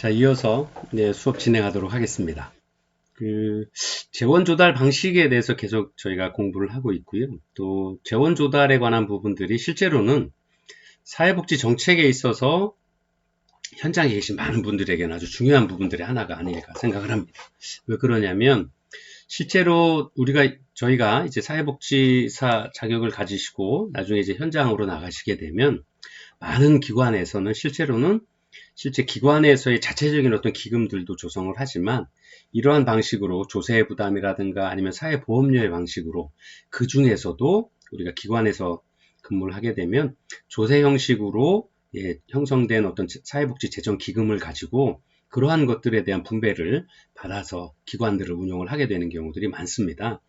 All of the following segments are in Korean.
자, 이어서 네, 수업 진행하도록 하겠습니다. 그 재원 조달 방식에 대해서 계속 저희가 공부를 하고 있고요. 또 재원 조달에 관한 부분들이 실제로는 사회복지 정책에 있어서 현장에 계신 많은 분들에게는 아주 중요한 부분들의 하나가 아닐까 생각을 합니다. 왜 그러냐면 실제로 우리가 저희가 이제 사회복지사 자격을 가지시고 나중에 이제 현장으로 나가시게 되면 많은 기관에서는 실제로는 실제 기관에서의 자체적인 어떤 기금들도 조성을 하지만 이러한 방식으로 조세 부담이라든가 아니면 사회보험료의 방식으로 그 중에서도 우리가 기관에서 근무를 하게 되면 조세 형식으로 예, 형성된 어떤 사회복지 재정 기금을 가지고 그러한 것들에 대한 분배를 받아서 기관들을 운영을 하게 되는 경우들이 많습니다.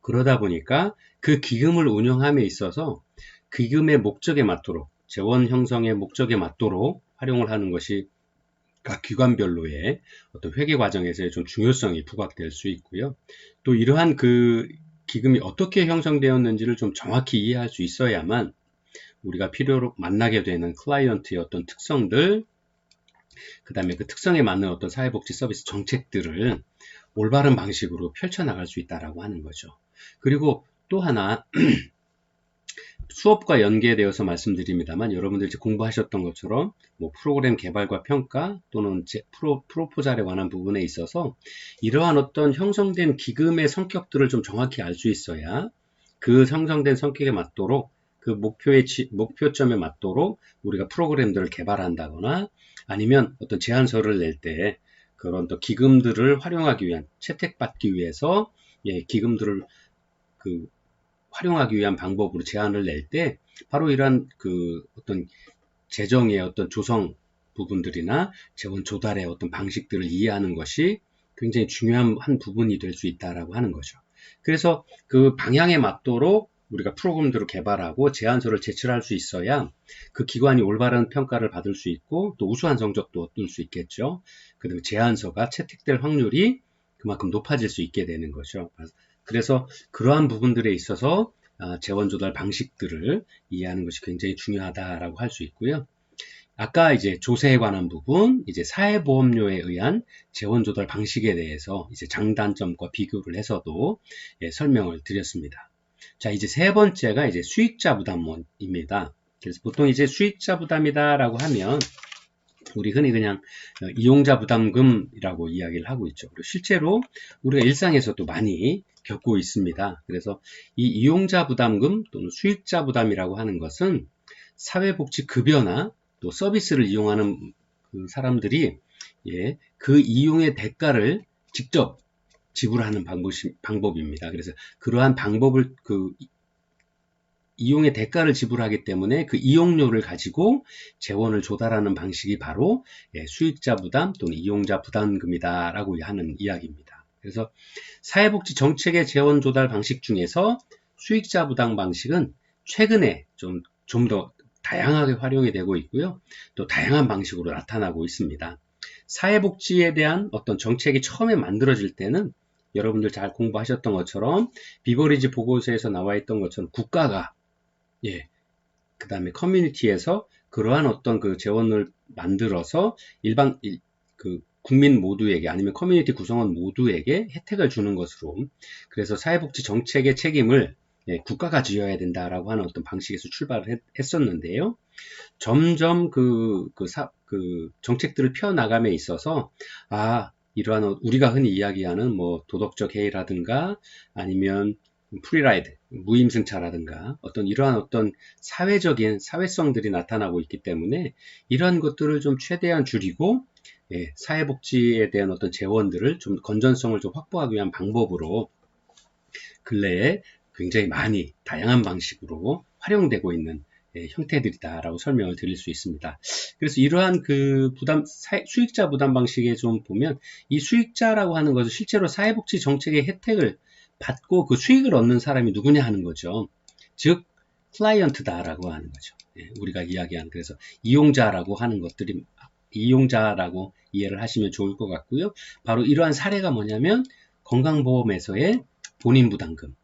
그러다 보니까 그 기금을 운영함에 있어서 기금의 목적에 맞도록 재원 형성의 목적에 맞도록 활용을 하는 것이 각 기관별로의 어떤 회계 과정에서의 좀 중요성이 부각될 수 있고요. 또 이러한 그 기금이 어떻게 형성되었는지를 좀 정확히 이해할 수 있어야만 우리가 필요로 만나게 되는 클라이언트의 어떤 특성들, 그 다음에 그 특성에 맞는 어떤 사회복지 서비스 정책들을 올바른 방식으로 펼쳐나갈 수 있다라고 하는 거죠. 그리고 또 하나 수업과 연계되어서 말씀드립니다만 여러분들 이제 공부하셨던 것처럼 뭐 프로그램 개발과 평가 또는 제 프로, 프로포잘에 관한 부분에 있어서 이러한 어떤 형성된 기금의 성격들을 좀 정확히 알 수 있어야 그 형성된 성격에 맞도록 그 목표의 지, 목표점에 맞도록 우리가 프로그램들을 개발한다거나 아니면 어떤 제안서를 낼 때 그런 또 기금들을 활용하기 위한 채택받기 위해서 예, 기금들을 그 활용하기 위한 방법으로 제안을 낼 때 바로 이러한 그 어떤 재정의 어떤 조성 부분들이나 재원 조달의 어떤 방식들을 이해하는 것이 굉장히 중요한 한 부분이 될 수 있다라고 하는 거죠. 그래서 그 방향에 맞도록 우리가 프로그램들을 개발하고 제안서를 제출할 수 있어야 그 기관이 올바른 평가를 받을 수 있고 또 우수한 성적도 얻을 수 있겠죠. 그리고 제안서가 채택될 확률이 그만큼 높아질 수 있게 되는 거죠. 그래서 그러한 부분들에 있어서 아, 재원 조달 방식들을 이해하는 것이 굉장히 중요하다라고 할 수 있고요. 아까 이제 조세에 관한 부분, 이제 사회보험료에 의한 재원 조달 방식에 대해서 이제 장단점과 비교를 해서도 예, 설명을 드렸습니다. 자, 이제 세 번째가 이제 수익자 부담입니다. 그래서 보통 이제 수익자 부담이다라고 하면 우리 흔히 그냥 어, 이용자 부담금이라고 이야기를 하고 있죠. 그리고 실제로 우리가 일상에서도 많이 겪고 있습니다. 그래서 이 이용자 부담금 또는 수익자 부담이라고 하는 것은 사회복지 급여나 또 서비스를 이용하는 그 사람들이 예, 그 이용의 대가를 직접 지불하는 방법, 입니다 그래서 그러한 방법을 그 이용의 대가를 지불하기 때문에 그 이용료를 가지고 재원을 조달하는 방식이 바로 예, 수익자 부담 또는 이용자 부담금이다라고 하는 이야기입니다. 그래서 사회복지 정책의 재원 조달 방식 중에서 수익자 부담 방식은 최근에 좀 좀 더 다양하게 활용이 되고 있고요. 또 다양한 방식으로 나타나고 있습니다. 사회복지에 대한 어떤 정책이 처음에 만들어질 때는 여러분들 잘 공부하셨던 것처럼 비버리지 보고서에서 나와 있던 것처럼 국가가 예. 그 다음에 커뮤니티에서 그러한 어떤 그 재원을 만들어서 일반, 일, 그 국민 모두에게 아니면 커뮤니티 구성원 모두에게 혜택을 주는 것으로. 그래서 사회복지 정책의 책임을 예, 국가가 지어야 된다라고 하는 어떤 방식에서 출발을 했, 었는데요. 점점 그, 그, 사, 그 정책들을 펴나감에 있어서, 아, 이러한 우리가 흔히 이야기하는 뭐 도덕적 해이라든가 아니면 프리라이드, 무임승차라든가 어떤 이러한 어떤 사회적인 사회성들이 나타나고 있기 때문에 이러한 것들을 좀 최대한 줄이고 예, 사회복지에 대한 어떤 재원들을 좀 건전성을 좀 확보하기 위한 방법으로 근래에 굉장히 많이 다양한 방식으로 활용되고 있는 예, 형태들이다라고 설명을 드릴 수 있습니다. 그래서 이러한 그 부담 수익자 부담 방식에 좀 보면 이 수익자라고 하는 것은 실제로 사회복지 정책의 혜택을 받고 그 수익을 얻는 사람이 누구냐 하는 거죠. 즉 클라이언트다라고 하는 거죠. 예, 우리가 이야기한 그래서 이용자라고 하는 것들이 이용자라고 이해를 하시면 좋을 것 같고요. 바로 이러한 사례가 뭐냐면 건강보험에서의 본인 부담금.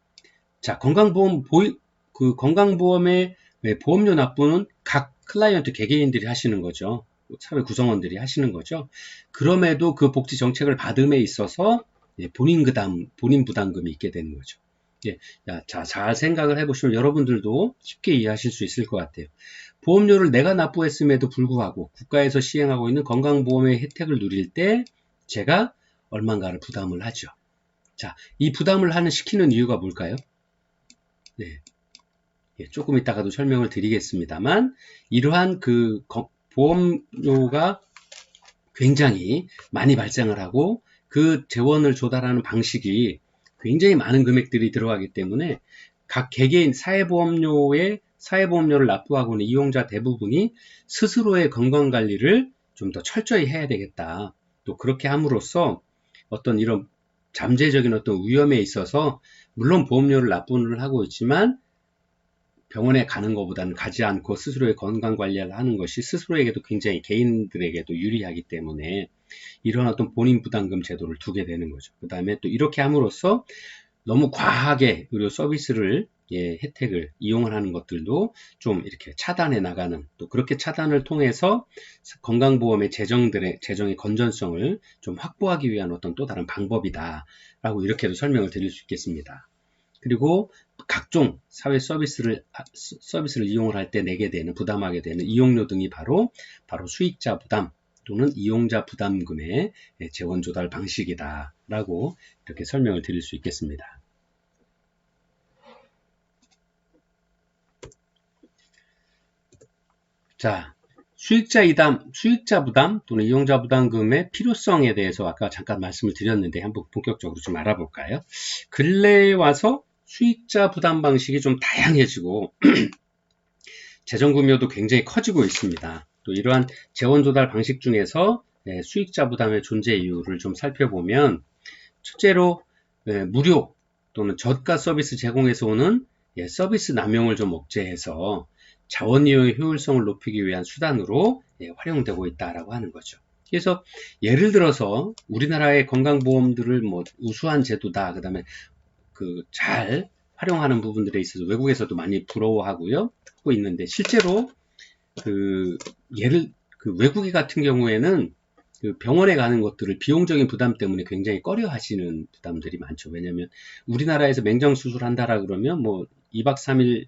자, 건강보험 보이, 그 건강보험의 보험료 납부는 각 클라이언트 개개인들이 하시는 거죠. 사회 구성원들이 하시는 거죠. 그럼에도 그 복지 정책을 받음에 있어서 예, 본인 부담, 본인 부담금이 있게 되는 거죠. 예, 야, 자, 잘 생각을 해보시면 여러분들도 쉽게 이해하실 수 있을 것 같아요. 보험료를 내가 납부했음에도 불구하고 국가에서 시행하고 있는 건강보험의 혜택을 누릴 때 제가 얼만가를 부담을 하죠. 자, 이 부담을 하는 시키는 이유가 뭘까요? 네. 예, 조금 이따가도 설명을 드리겠습니다만 이러한 그 보험료가 굉장히 많이 발생을 하고 그 재원을 조달하는 방식이 굉장히 많은 금액들이 들어가기 때문에 각 개개인 사회보험료에 사회보험료를 납부하고 있는 이용자 대부분이 스스로의 건강관리를 좀 더 철저히 해야 되겠다. 또 그렇게 함으로써 어떤 이런 잠재적인 어떤 위험에 있어서 물론 보험료를 납부를 하고 있지만 병원에 가는 것보다는 가지 않고 스스로의 건강 관리를 하는 것이 스스로에게도 굉장히 개인들에게도 유리하기 때문에 이런 어떤 본인 부담금 제도를 두게 되는 거죠. 그 다음에 또 이렇게 함으로써 너무 과하게 의료 서비스를 예, 혜택을 이용을 하는 것들도 좀 이렇게 차단해 나가는 또 그렇게 차단을 통해서 건강보험의 재정들의 재정의 건전성을 좀 확보하기 위한 어떤 또 다른 방법이다라고 이렇게도 설명을 드릴 수 있겠습니다. 그리고 각종 사회 서비스를 서비스를 이용을 할 때 내게 되는 부담하게 되는 이용료 등이 바로 바로 수익자 부담 또는 이용자 부담금의 재원 조달 방식이다라고 이렇게 설명을 드릴 수 있겠습니다. 자, 수익자 이담, 수익자 부담 또는 이용자 부담금의 필요성에 대해서 아까 잠깐 말씀을 드렸는데 한번 본격적으로 좀 알아볼까요? 근래에 와서 수익자 부담 방식이 좀 다양해지고 재정 금요도 굉장히 커지고 있습니다. 또 이러한 재원 조달 방식 중에서 예, 수익자 부담의 존재 이유를 좀 살펴보면 첫째로 예, 무료 또는 저가 서비스 제공에서 오는 예, 서비스 남용을 좀 억제해서 자원 이용의 효율성을 높이기 위한 수단으로 예, 활용되고 있다라고 하는 거죠. 그래서 예를 들어서 우리나라의 건강보험들을 뭐 우수한 제도다. 그다음에 그 잘 활용하는 부분들에 있어서 외국에서도 많이 부러워하고요. 하고 있는데 실제로 그 예를 그 외국인 같은 경우에는 그 병원에 가는 것들을 비용적인 부담 때문에 굉장히 꺼려 하시는 부담들이 많죠. 왜냐하면 우리나라에서 맹장 수술 한다라 그러면 뭐 2박 3일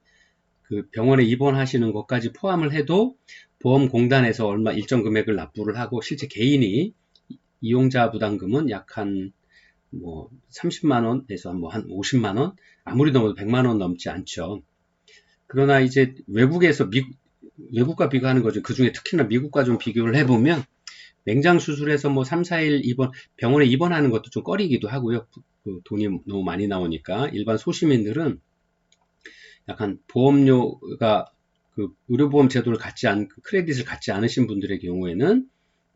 그 병원에 입원하시는 것까지 포함을 해도 보험공단에서 얼마 일정 금액을 납부를 하고 실제 개인이 이용자 부담금은 약 한 뭐 30만 원에서 뭐한 50만 원 아무리 넘어도 100만 원 넘지 않죠. 그러나 이제 외국에서 미, 외국과 비교하는 거죠. 그 중에 특히나 미국과 좀 비교를 해보면 맹장 수술해서 뭐 3, 4일 입원 병원에 입원하는 것도 좀 꺼리기도 하고요. 그 돈이 너무 많이 나오니까 일반 소시민들은 약간 보험료가 그 의료보험 제도를 갖지 않, 크레딧을 갖지 않으신 분들의 경우에는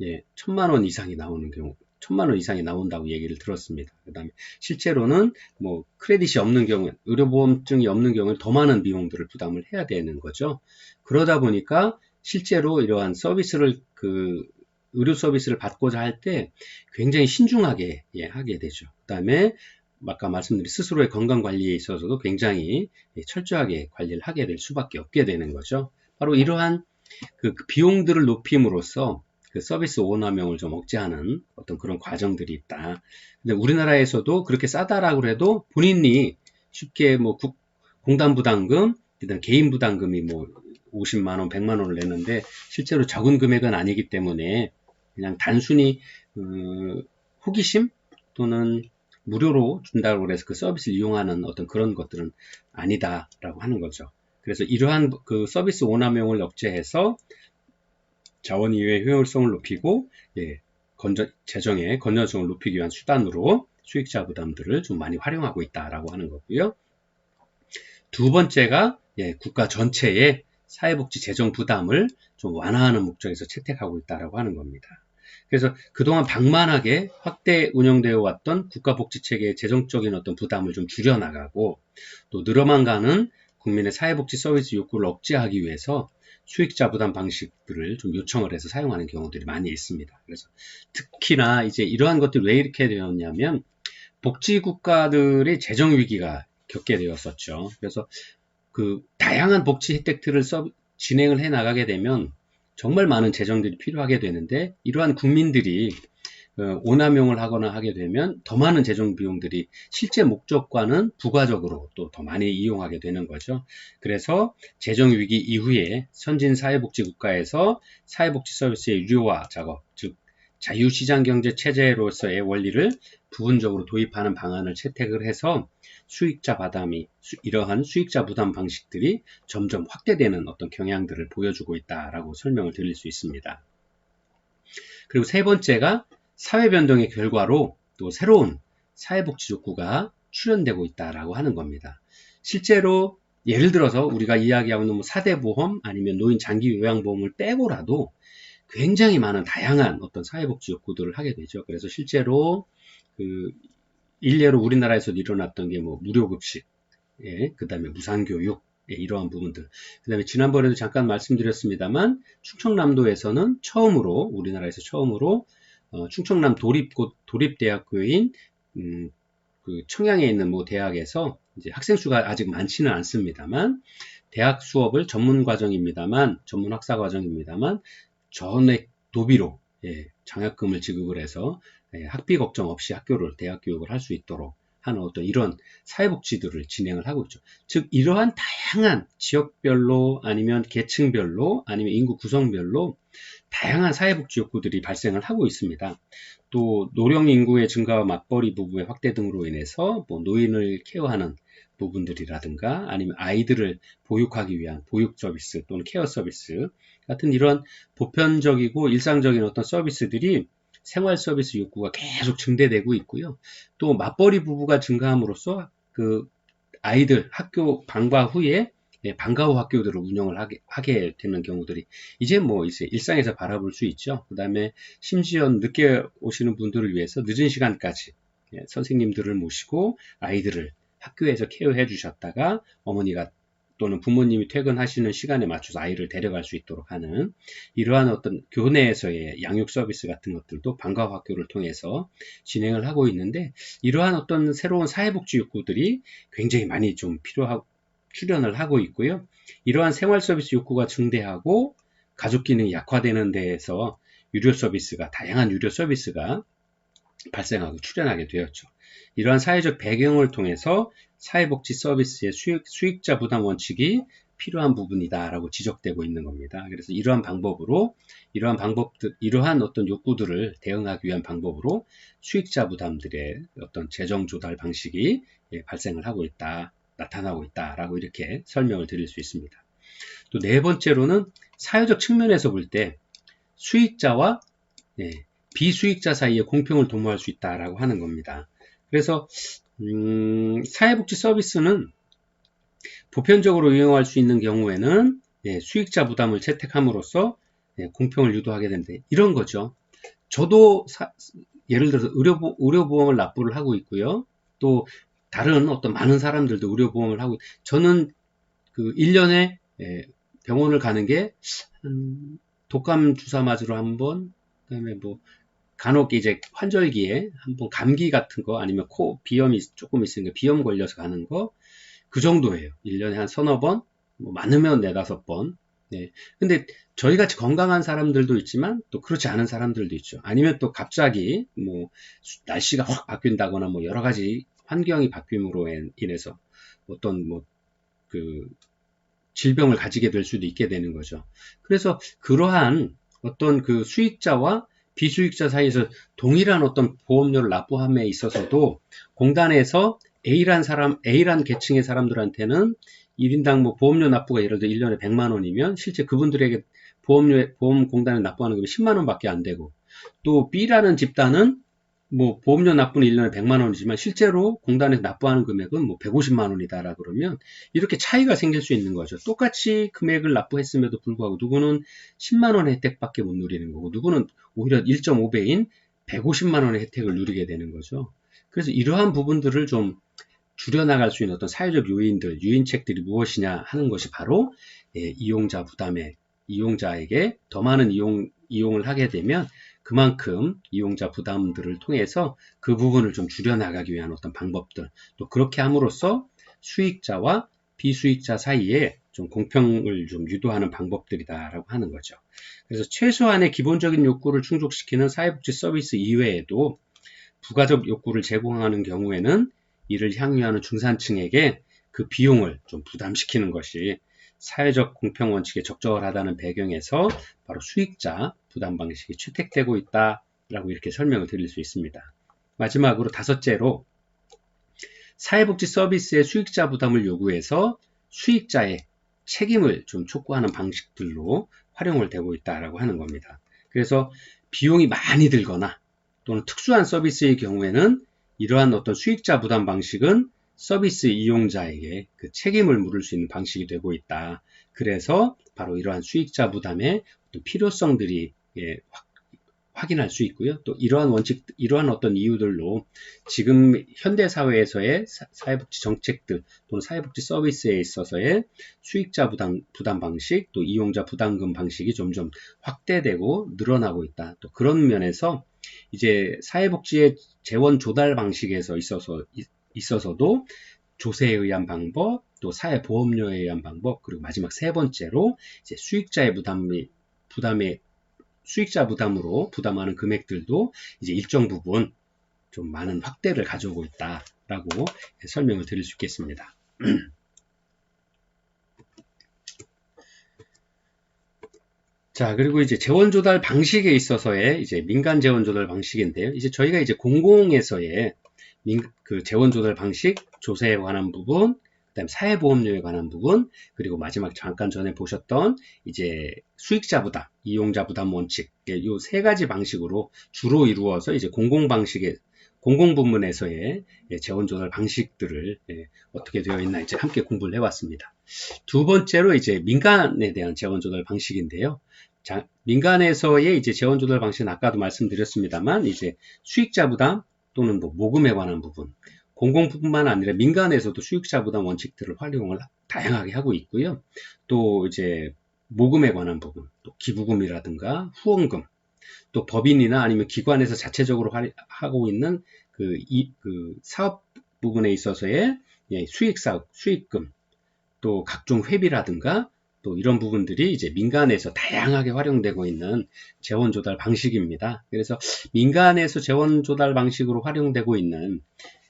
예, 천만 원 이상이 나오는 경우, 천만 원 이상이 나온다고 얘기를 들었습니다. 그 다음에 실제로는 뭐 크레딧이 없는 경우, 의료보험증이 없는 경우에 더 많은 비용들을 부담을 해야 되는 거죠. 그러다 보니까 실제로 이러한 서비스를 그 의료 서비스를 받고자 할 때 굉장히 신중하게 예, 하게 되죠. 그 다음에 아까 말씀드린 스스로의 건강 관리에 있어서도 굉장히 철저하게 관리를 하게 될 수밖에 없게 되는 거죠. 바로 이러한 그 비용들을 높임으로써 그 서비스 오너명을 좀 억제하는 어떤 그런 과정들이 있다. 근데 우리나라에서도 그렇게 싸다라고 해도 본인이 쉽게 뭐 국, 공단 부담금, 일단 개인 부담금이 뭐 50만 원, 100만 원을 내는데 실제로 적은 금액은 아니기 때문에 그냥 단순히 음, 호기심 또는 무료로 준다고 그래서 그 서비스를 이용하는 어떤 그런 것들은 아니다라고 하는 거죠. 그래서 이러한 그 서비스 오남용을 억제해서 자원 이외의 효율성을 높이고 예, 건전, 재정의 건전성을 높이기 위한 수단으로 수익자 부담들을 좀 많이 활용하고 있다라고 하는 거고요. 두 번째가 예, 국가 전체의 사회복지 재정 부담을 좀 완화하는 목적에서 채택하고 있다라고 하는 겁니다. 그래서 그동안 방만하게 확대 운영되어 왔던 국가복지체계의 재정적인 어떤 부담을 좀 줄여나가고 또 늘어만 가는 국민의 사회복지 서비스 욕구를 억제하기 위해서 수익자 부담 방식들을 좀 요청을 해서 사용하는 경우들이 많이 있습니다. 그래서 특히나 이제 이러한 것들이 왜 이렇게 되었냐면 복지 국가들의 재정 위기가 겪게 되었었죠. 그래서 그 다양한 복지 혜택들을 서, 진행을 해 나가게 되면 정말 많은 재정들이 필요하게 되는데 이러한 국민들이 어, 오남용을 하거나 하게 되면 더 많은 재정 비용들이 실제 목적과는 부가적으로 또 더 많이 이용하게 되는 거죠. 그래서 재정 위기 이후에 선진 사회복지 국가에서 사회복지 서비스의 유료화 작업, 즉 자유시장 경제 체제로서의 원리를 부분적으로 도입하는 방안을 채택을 해서 수익자 바담이 이러한 수익자 부담 방식들이 점점 확대되는 어떤 경향들을 보여주고 있다라고 설명을 드릴 수 있습니다. 그리고 세 번째가 사회 변동의 결과로 또 새로운 사회복지 욕구가 출현되고 있다라고 하는 겁니다. 실제로 예를 들어서 우리가 이야기하고 있는 뭐 4대 보험 아니면 노인 장기 요양보험을 빼고라도 굉장히 많은 다양한 어떤 사회복지 욕구들을 하게 되죠. 그래서 실제로 그 일례로 우리나라에서 일어났던 게 뭐 무료급식, 예, 그 다음에 무상교육, 예, 이러한 부분들. 그 다음에 지난번에도 잠깐 말씀드렸습니다만 충청남도에서는 처음으로 우리나라에서 처음으로 어, 충청남 도립 도립대학교인 음, 그 청양에 있는 뭐 대학에서 이제 학생 수가 아직 많지는 않습니다만 대학 수업을 전문 과정입니다만 전문 학사 과정입니다만 전액 도비로 예, 장학금을 지급을 해서 예, 학비 걱정 없이 학교를 대학 교육을 할 수 있도록 하는 어떤 이런 사회복지들을 진행을 하고 있죠. 즉 이러한 다양한 지역별로 아니면 계층별로 아니면 인구 구성별로 다양한 사회복지 욕구들이 발생을 하고 있습니다. 또 노령 인구의 증가와 맞벌이 부부의 확대 등으로 인해서 뭐 노인을 케어하는 부분들이라든가 아니면 아이들을 보육하기 위한 보육 서비스 또는 케어 서비스 같은 이런 보편적이고 일상적인 어떤 서비스들이 생활 서비스 욕구가 계속 증대되고 있고요. 또 맞벌이 부부가 증가함으로써 그 아이들 학교 방과 후에 예, 방과 후 학교들을 운영을 하게, 하게 되는 경우들이 이제 뭐 이제 일상에서 바라볼 수 있죠. 그 다음에 심지어 늦게 오시는 분들을 위해서 늦은 시간까지 예, 선생님들을 모시고 아이들을 학교에서 케어해 주셨다가 어머니가 또는 부모님이 퇴근하시는 시간에 맞춰서 아이를 데려갈 수 있도록 하는 이러한 어떤 교내에서의 양육 서비스 같은 것들도 방과 학교를 통해서 진행을 하고 있는데 이러한 어떤 새로운 사회복지 욕구들이 굉장히 많이 좀 필요하고 출연을 하고 있고요. 이러한 생활 서비스 욕구가 증대하고 가족 기능이 약화되는 데에서 유료 서비스가 다양한 유료 서비스가 발생하고 출연하게 되었죠. 이러한 사회적 배경을 통해서 사회복지 서비스의 수익, 자 부담 원칙이 필요한 부분이다라고 지적되고 있는 겁니다. 그래서 이러한 방법으로 이러한 방법들 이러한 어떤 욕구들을 대응하기 위한 방법으로 수익자 부담들의 어떤 재정 조달 방식이 예, 발생을 하고 있다, 나타나고 있다라고 이렇게 설명을 드릴 수 있습니다. 또 네 번째로는 사회적 측면에서 볼 때 수익자와 예, 비수익자 사이에 공평을 도모할 수 있다라고 하는 겁니다. 그래서 음, 사회복지 서비스는 보편적으로 이용할 수 있는 경우에는 예, 수익자 부담을 채택함으로써 예, 공평을 유도하게 되는데 이런 거죠. 저도 사, 예를 들어서 의료보, 의료보험을 납부를 하고 있고요. 또 다른 어떤 많은 사람들도 의료보험을 하고 저는 그 1년에 예, 병원을 가는 게 음, 독감 주사 맞으러 한 번, 그다음에 뭐 간혹 이제 환절기에 한번 감기 같은 거 아니면 코 비염이 조금 있으니까 비염 걸려서 가는 거 그 정도예요. 1년에 한 서너 번, 뭐 많으면 네다섯 번. 네. 근데 저희 같이 건강한 사람들도 있지만 또 그렇지 않은 사람들도 있죠. 아니면 또 갑자기 뭐 날씨가 확 바뀐다거나 뭐 여러 가지 환경이 바뀜으로 인해서 어떤 뭐 그 질병을 가지게 될 수도 있게 되는 거죠. 그래서 그러한 어떤 그 수익자와 비수익자 사이에서 동일한 어떤 보험료를 납부함에 있어서도 공단에서 A란 사람, A란 계층의 사람들한테는 1인당 뭐 보험료 납부가 예를 들어 1년에 100만 원이면 실제 그분들에게 보험료, 보험 공단에 납부하는 금액이 10만 원밖에 안 되고 또 B라는 집단은 뭐 보험료 납부는 1년에 100만 원이지만 실제로 공단에서 납부하는 금액은 뭐 150만 원이다라 그러면 이렇게 차이가 생길 수 있는 거죠. 똑같이 금액을 납부했음에도 불구하고 누구는 10만 원의 혜택밖에 못 누리는 거고 누구는 오히려 1.5배인 150만 원의 혜택을 누리게 되는 거죠. 그래서 이러한 부분들을 좀 줄여나갈 수 있는 어떤 사회적 요인들, 유인책들이 무엇이냐 하는 것이 바로 예, 이용자 부담에 이용자에게 더 많은 이용, 이용을 하게 되면 그만큼 이용자 부담들을 통해서 그 부분을 좀 줄여나가기 위한 어떤 방법들 또 그렇게 함으로써 수익자와 비수익자 사이에 좀 공평을 좀 유도하는 방법들이다라고 하는 거죠. 그래서 최소한의 기본적인 욕구를 충족시키는 사회복지 서비스 이외에도 부가적 욕구를 제공하는 경우에는 이를 향유하는 중산층에게 그 비용을 좀 부담시키는 것이 사회적 공평 원칙에 적절하다는 배경에서 바로 수익자 부담 방식이 채택되고 있다라고 이렇게 설명을 드릴 수 있습니다. 마지막으로 다섯째로 사회복지 서비스의 수익자 부담을 요구해서 수익자의 책임을 좀 촉구하는 방식들로 활용을 되고 있다라고 하는 겁니다. 그래서 비용이 많이 들거나 또는 특수한 서비스의 경우에는 이러한 어떤 수익자 부담 방식은 서비스 이용자에게 그 책임을 물을 수 있는 방식이 되고 있다. 그래서 바로 이러한 수익자 부담의 필요성들이 예, 확인할 수 있고요. 또 이러한 원칙, 이러한 어떤 이유들로 지금 현대 사회에서의 사회복지 정책들 또는 사회복지 서비스에 있어서의 수익자 부담, 부담 방식 또 이용자 부담금 방식이 점점 확대되고 늘어나고 있다. 또 그런 면에서 이제 사회복지의 재원 조달 방식에서 있어서 있어서도 조세에 의한 방법, 또 사회보험료에 의한 방법, 그리고 마지막 세 번째로 이제 수익자의 부담이 부담에 수익자 부담으로 부담하는 금액들도 이제 일정 부분 좀 많은 확대를 가져오고 있다라고 설명을 드릴 수 있겠습니다. 자, 그리고 이제 재원 조달 방식에 있어서의 이제 민간 재원 조달 방식인데요. 이제 저희가 이제 공공에서의 민, 그 재원 조달 방식, 조세에 관한 부분, 그다음 사회보험료에 관한 부분, 그리고 마지막 잠깐 전에 보셨던 이제 수익자 부담, 이용자 부담 원칙, 이 세 가지 방식으로 주로 이루어서 이제 공공 방식의 공공 부문에서의 예, 재원 조달 방식들을 예, 어떻게 되어 있나 이제 함께 공부를 해왔습니다. 두 번째로 이제 민간에 대한 재원 조달 방식인데요. 자, 민간에서의 이제 재원 조달 방식은 아까도 말씀드렸습니다만 이제 수익자 부담 또는 뭐 모금에 관한 부분, 공공뿐만 아니라 민간에서도 수익자 부담 원칙들을 활용을 다양하게 하고 있고요. 또 이제 모금에 관한 부분, 또 기부금이라든가 후원금, 또 법인이나 아니면 기관에서 자체적으로 하고 있는 그, 이, 그 사업 부분에 있어서의 예, 수익 사업, 수익금, 또 각종 회비라든가 또 이런 부분들이 이제 민간에서 다양하게 활용되고 있는 재원 조달 방식입니다. 그래서 민간에서 재원 조달 방식으로 활용되고 있는 그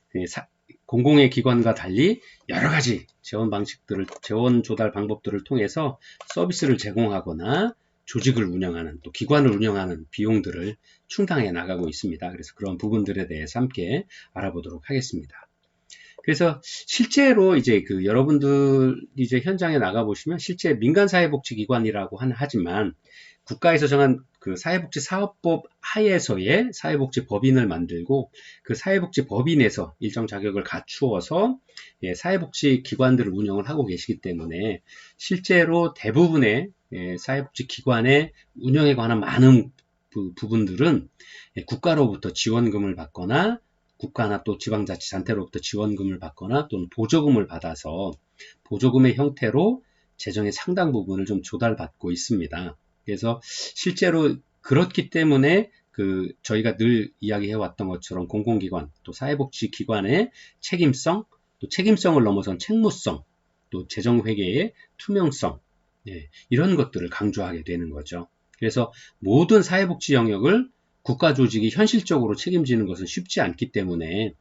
공공의 기관과 달리 여러 가지 재원 방식들을 재원 조달 방법들을 통해서 서비스를 제공하거나 조직을 운영하는 또 기관을 운영하는 비용들을 충당해 나가고 있습니다. 그래서 그런 부분들에 대해서 함께 알아보도록 하겠습니다. 그래서 실제로 이제 그 여러분들 이제 현장에 나가 보시면 실제 민간 사회복지기관이라고 하지만 국가에서 정한 그 사회복지사업법 하에서의 사회복지법인을 만들고 그 사회복지법인에서 일정 자격을 갖추어서 예, 사회복지 기관들을 운영을 하고 계시기 때문에 실제로 대부분의 예, 사회복지 기관의 운영에 관한 많은 부, 부분들은 예, 국가로부터 지원금을 받거나 국가나 또 지방자치단체로부터 지원금을 받거나 또는 보조금을 받아서 보조금의 형태로 재정의 상당 부분을 좀 조달받고 있습니다. 그래서 실제로 그렇기 때문에 그 저희가 늘 이야기해 왔던 것처럼 공공기관 또 사회복지기관의 책임성 또 책임성을 넘어선 책무성 또 재정회계의 투명성 예, 이런 것들을 강조하게 되는 거죠. 그래서 모든 사회복지 영역을 국가 조직이 현실적으로 책임지는 것은 쉽지 않기 때문에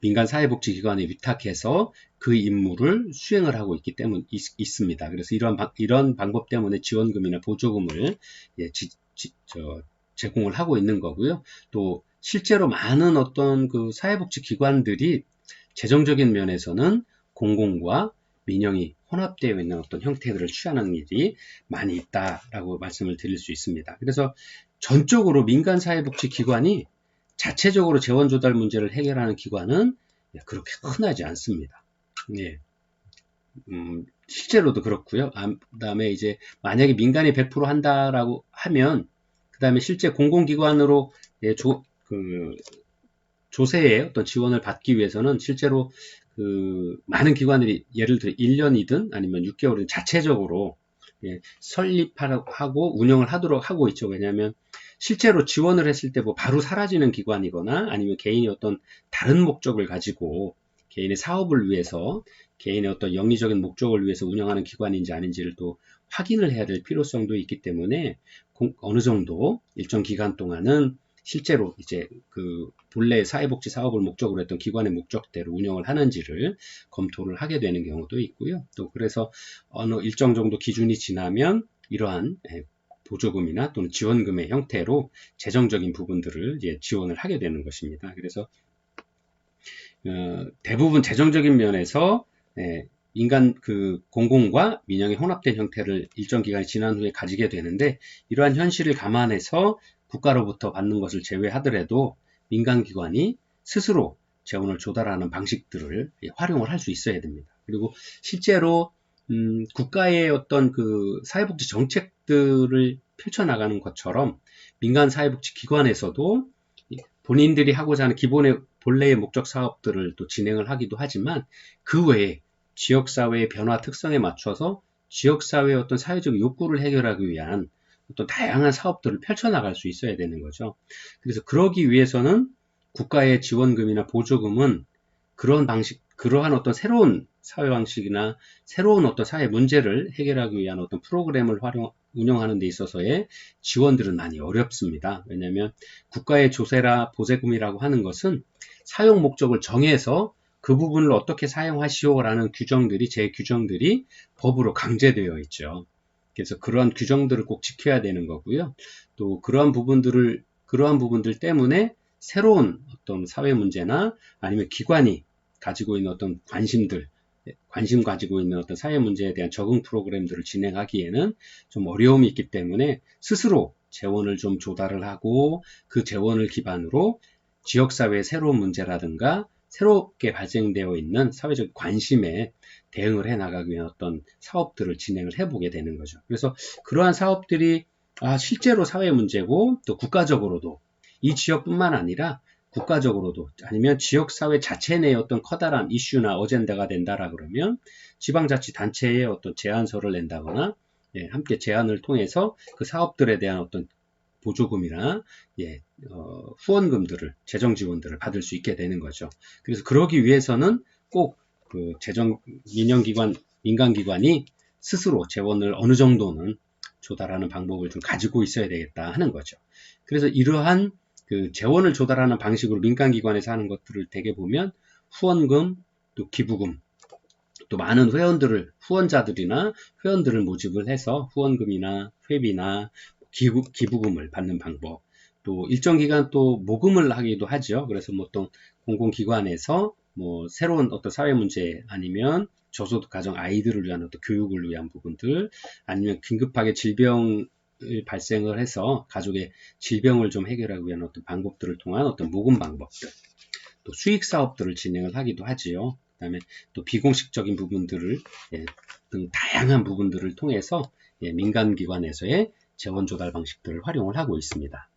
민간 사회복지기관에 위탁해서 그 임무를 수행을 하고 있기 때문 있, 있습니다. 그래서 이런 방, 이런 방법 때문에 지원금이나 보조금을 예, 지, 지, 저, 제공을 하고 있는 거고요. 또 실제로 많은 어떤 그 사회복지기관들이 재정적인 면에서는 공공과 민영이 혼합되어 있는 어떤 형태들을 취하는 일이 많이 있다라고 말씀을 드릴 수 있습니다. 그래서 전적으로 민간 사회복지 기관이 자체적으로 재원 조달 문제를 해결하는 기관은 그렇게 흔하지 않습니다. 예. 음, 실제로도 그렇고요. 아, 그다음에 이제 만약에 민간이 100% 한다라고 하면 그다음에 실제 공공기관으로 예, 조, 그, 조세의 어떤 지원을 받기 위해서는 실제로 그 많은 기관들이 예를 들어 1년이든 아니면 6개월이든 자체적으로 예, 설립하고 운영을 하도록 하고 있죠. 왜냐하면 실제로 지원을 했을 때 뭐 바로 사라지는 기관이거나 아니면 개인이 어떤 다른 목적을 가지고 개인의 사업을 위해서 개인의 어떤 영리적인 목적을 위해서 운영하는 기관인지 아닌지를 또 확인을 해야 될 필요성도 있기 때문에 공- 어느 정도 일정 기간 동안은 실제로 이제 그 본래 사회복지 사업을 목적으로 했던 기관의 목적대로 운영을 하는지를 검토를 하게 되는 경우도 있고요. 또 그래서 어느 일정 정도 기준이 지나면 이러한 예, 보조금이나 또는 지원금의 형태로 재정적인 부분들을 이제 지원을 하게 되는 것입니다. 그래서 어, 대부분 재정적인 면에서 예, 민간 그 공공과 민영의 혼합된 형태를 일정 기간이 지난 후에 가지게 되는데 이러한 현실을 감안해서 국가로부터 받는 것을 제외하더라도 민간 기관이 스스로 재원을 조달하는 방식들을 예, 활용을 할 수 있어야 됩니다. 그리고 실제로 음, 국가의 어떤 그 사회복지 정책들을 펼쳐나가는 것처럼 민간 사회복지 기관에서도 본인들이 하고자 하는 기본의 본래의 목적 사업들을 또 진행을 하기도 하지만 그 외에 지역사회의 변화 특성에 맞춰서 지역사회의 어떤 사회적 욕구를 해결하기 위한 어떤 다양한 사업들을 펼쳐나갈 수 있어야 되는 거죠. 그래서 그러기 위해서는 국가의 지원금이나 보조금은 그런 방식, 그러한 어떤 새로운 사회 방식이나 새로운 어떤 사회 문제를 해결하기 위한 어떤 프로그램을 활용, 운영하는 데 있어서의 지원들은 많이 어렵습니다. 왜냐하면 국가의 조세라 보세금이라고 하는 것은 사용 목적을 정해서 그 부분을 어떻게 사용하시오라는 규정들이 제 규정들이 법으로 강제되어 있죠. 그래서 그러한 규정들을 꼭 지켜야 되는 거고요. 또 그러한 부분들을 그러한 부분들 때문에 새로운 어떤 사회 문제나 아니면 기관이 가지고 있는 어떤 관심들, 관심 가지고 있는 어떤 사회 문제에 대한 적응 프로그램들을 진행하기에는 좀 어려움이 있기 때문에 스스로 재원을 좀 조달을 하고 그 재원을 기반으로 지역사회의 새로운 문제라든가 새롭게 발생되어 있는 사회적 관심에 대응을 해 나가기 위한 어떤 사업들을 진행을 해보게 되는 거죠. 그래서 그러한 사업들이 아, 실제로 사회 문제고 또 국가적으로도 이 지역뿐만 아니라 국가적으로도 아니면 지역사회 자체 내의 어떤 커다란 이슈나 어젠다가 된다라 그러면 지방자치단체에 어떤 제안서를 낸다거나 예, 함께 제안을 통해서 그 사업들에 대한 어떤 보조금이나 예, 어, 후원금들을 재정 지원들을 받을 수 있게 되는 거죠. 그래서 그러기 위해서는 꼭 그 재정 민영기관 민간기관이 스스로 재원을 어느 정도는 조달하는 방법을 좀 가지고 있어야 되겠다 하는 거죠. 그래서 이러한 그 재원을 조달하는 방식으로 민간기관에서 하는 것들을 대개 보면 후원금 또 기부금 또 많은 회원들을 후원자들이나 회원들을 모집을 해서 후원금이나 회비나 기부, 기부금을 받는 방법 또 일정 기간 또 모금을 하기도 하죠. 그래서 뭐 어떤 공공기관에서 뭐 새로운 어떤 사회 문제 아니면 저소득 가정 아이들을 위한 어떤 교육을 위한 부분들 아니면 긴급하게 질병 발생을 해서 가족의 질병을 좀 해결하기 위한 어떤 방법들을 통한 어떤 모금 방법들 또 수익 사업들을 진행을 하기도 하지요. 그 다음에 또 비공식적인 부분들을 예, 등 다양한 부분들을 통해서 예, 민간 기관에서의 재원 조달 방식들을 활용을 하고 있습니다.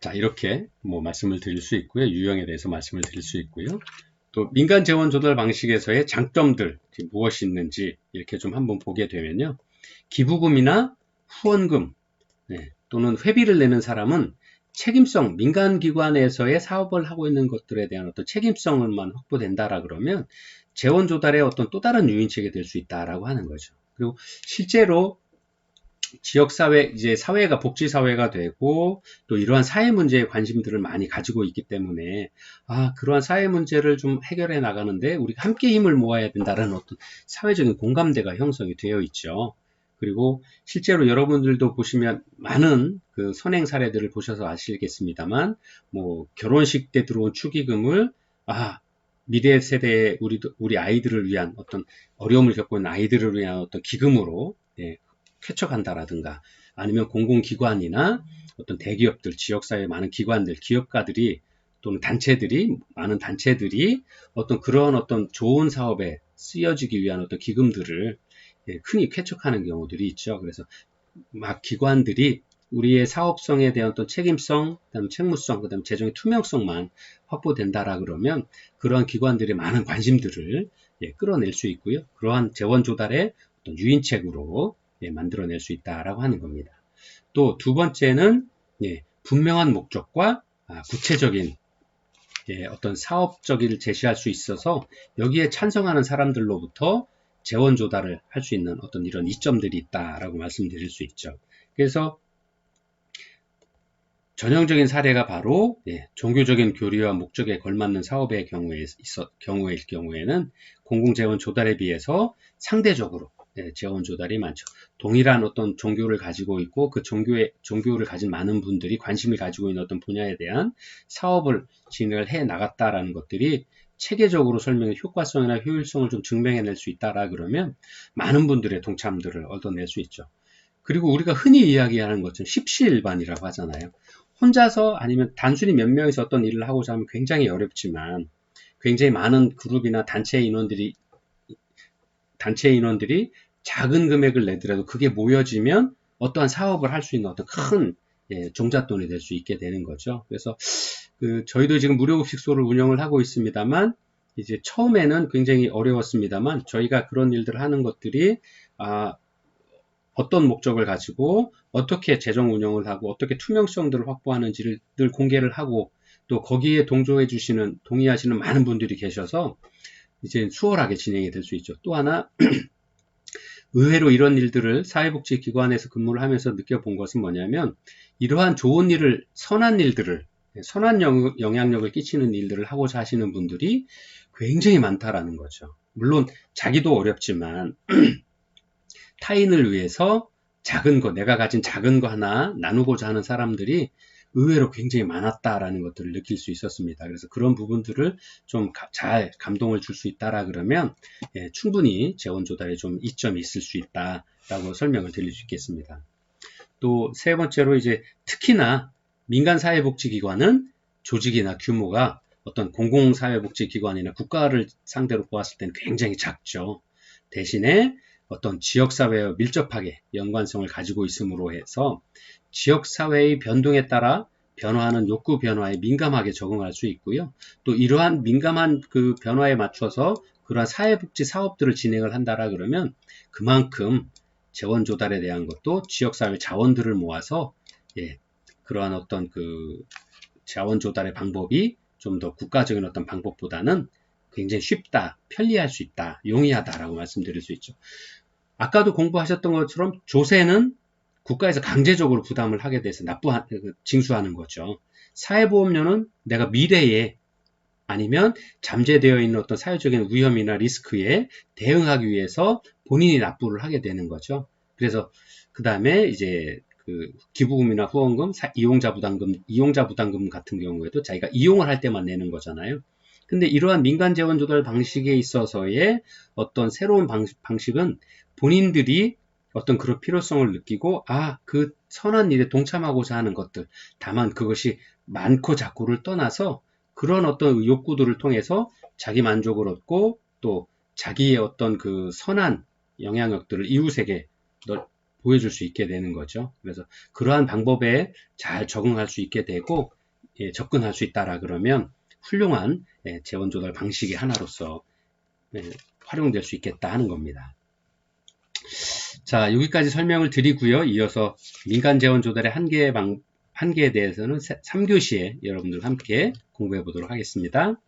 자, 이렇게 뭐 말씀을 드릴 수 있고요. 유형에 대해서 말씀을 드릴 수 있고요. 또 민간 재원 조달 방식에서의 장점들 무엇이 있는지 이렇게 좀 한번 보게 되면요. 기부금이나 후원금 네, 또는 회비를 내는 사람은 책임성, 민간 기관에서의 사업을 하고 있는 것들에 대한 어떤 책임성을만 확보된다라 그러면 재원 조달의 어떤 또 다른 유인책이 될 수 있다라고 하는 거죠. 그리고 실제로 지역사회, 이제 사회가 복지사회가 되고 또 이러한 사회 문제에 관심들을 많이 가지고 있기 때문에 아, 그러한 사회 문제를 좀 해결해 나가는데 우리가 함께 힘을 모아야 된다는 어떤 사회적인 공감대가 형성이 되어 있죠. 그리고 실제로 여러분들도 보시면 많은 그 선행 사례들을 보셔서 아시겠습니다만 뭐 결혼식 때 들어온 축의금을 아 미래 세대의 우리 우리 아이들을 위한 어떤 어려움을 겪고 있는 아이들을 위한 어떤 기금으로 예, 쾌척한다라든가 아니면 공공기관이나 어떤 대기업들 지역사회 많은 기관들 기업가들이 또는 단체들이 많은 단체들이 어떤 그런 어떤 좋은 사업에 쓰여지기 위한 어떤 기금들을 예, 흔히 쾌척하는 경우들이 있죠. 그래서 막 기관들이 우리의 사업성에 대한 또 책임성, 그다음 책무성, 그다음 재정의 투명성만 확보된다라 그러면 그러한 기관들의 많은 관심들을 예, 끌어낼 수 있고요. 그러한 재원 조달의 어떤 유인책으로 예, 만들어낼 수 있다라고 하는 겁니다. 또 두 번째는 예, 분명한 목적과 아, 구체적인 예, 어떤 사업적인 제시할 수 있어서 여기에 찬성하는 사람들로부터 재원 조달을 할 수 있는 어떤 이런 이점들이 있다라고 말씀드릴 수 있죠. 그래서 전형적인 사례가 바로 예, 종교적인 교리와 목적에 걸맞는 사업의 경우에 있어, 경우일 경우에는 공공재원 조달에 비해서 상대적으로 예, 재원 조달이 많죠. 동일한 어떤 종교를 가지고 있고 그 종교의 종교를 가진 많은 분들이 관심을 가지고 있는 어떤 분야에 대한 사업을 진행을 해 나갔다라는 것들이 체계적으로 설명의 효과성이나 효율성을 좀 증명해낼 수 있다라 그러면 많은 분들의 동참들을 얻어낼 수 있죠. 그리고 우리가 흔히 이야기하는 것처럼 십시일반이라고 하잖아요. 혼자서 아니면 단순히 몇 명이서 어떤 일을 하고자 하면 굉장히 어렵지만 굉장히 많은 그룹이나 단체 인원들이 단체 인원들이 작은 금액을 내더라도 그게 모여지면 어떠한 사업을 할 수 있는 어떤 큰 예, 종잣돈이 될 수 있게 되는 거죠. 그래서 그 저희도 지금 무료급식소를 운영을 하고 있습니다만 이제 처음에는 굉장히 어려웠습니다만 저희가 그런 일들을 하는 것들이 아, 어떤 목적을 가지고 어떻게 재정 운영을 하고 어떻게 투명성들을 확보하는지를 늘 공개를 하고 또 거기에 동조해 주시는 동의하시는 많은 분들이 계셔서 이제 수월하게 진행이 될 수 있죠. 또 하나 의외로 이런 일들을 사회복지기관에서 근무를 하면서 느껴본 것은 뭐냐면 이러한 좋은 일을 선한 일들을 선한 영향력을 끼치는 일들을 하고자 하시는 분들이 굉장히 많다라는 거죠. 물론 자기도 어렵지만 타인을 위해서 작은 거, 내가 가진 작은 거 하나 나누고자 하는 사람들이 의외로 굉장히 많았다라는 것들을 느낄 수 있었습니다. 그래서 그런 부분들을 좀 잘 감동을 줄 수 있다라 그러면 예, 충분히 재원 조달에 좀 이점이 있을 수 있다라고 설명을 드릴 수 있겠습니다. 또 세 번째로 이제 특히나 민간 사회복지기관은 조직이나 규모가 어떤 공공사회복지기관이나 국가를 상대로 보았을 때는 굉장히 작죠. 대신에 어떤 지역사회와 밀접하게 연관성을 가지고 있으므로 해서 지역사회의 변동에 따라 변화하는 욕구 변화에 민감하게 적응할 수 있고요. 또 이러한 민감한 그 변화에 맞춰서 그러한 사회복지 사업들을 진행을 한다라 그러면 그만큼 재원 조달에 대한 것도 지역사회 자원들을 모아서 예, 그러한 어떤 그 자원 조달의 방법이 좀 더 국가적인 어떤 방법보다는 굉장히 쉽다, 편리할 수 있다, 용이하다라고 말씀드릴 수 있죠. 아까도 공부하셨던 것처럼 조세는 국가에서 강제적으로 부담을 하게 돼서 납부 그 징수하는 거죠. 사회보험료는 내가 미래에 아니면 잠재되어 있는 어떤 사회적인 위험이나 리스크에 대응하기 위해서 본인이 납부를 하게 되는 거죠. 그래서 그 다음에 이제 그 기부금이나 후원금, 이용자 부담금, 이용자 부담금 같은 경우에도 자기가 이용을 할 때만 내는 거잖아요. 근데 이러한 민간 재원 조달 방식에 있어서의 어떤 새로운 방식, 방식 은 본인들이 어떤 그런 필요성을 느끼고 아 그 선한 일에 동참하고자 하는 것들 다만 그것이 많고 작고를 떠나서 그런 어떤 욕구들을 통해서 자기 만족을 얻고 또 자기의 어떤 그 선한 영향력들을 이웃에게 보여줄 수 있게 되는 거죠. 그래서 그러한 방법에 잘 적응할 수 있게 되고 예, 접근할 수 있다라 그러면 훌륭한 예, 재원 조달 방식의 하나로서 예, 활용될 수 있겠다 하는 겁니다. 자, 여기까지 설명을 드리고요. 이어서 민간 재원 조달의 한계의 방, 한계에 대해서는 3교시에 여러분들 함께 공부해 보도록 하겠습니다.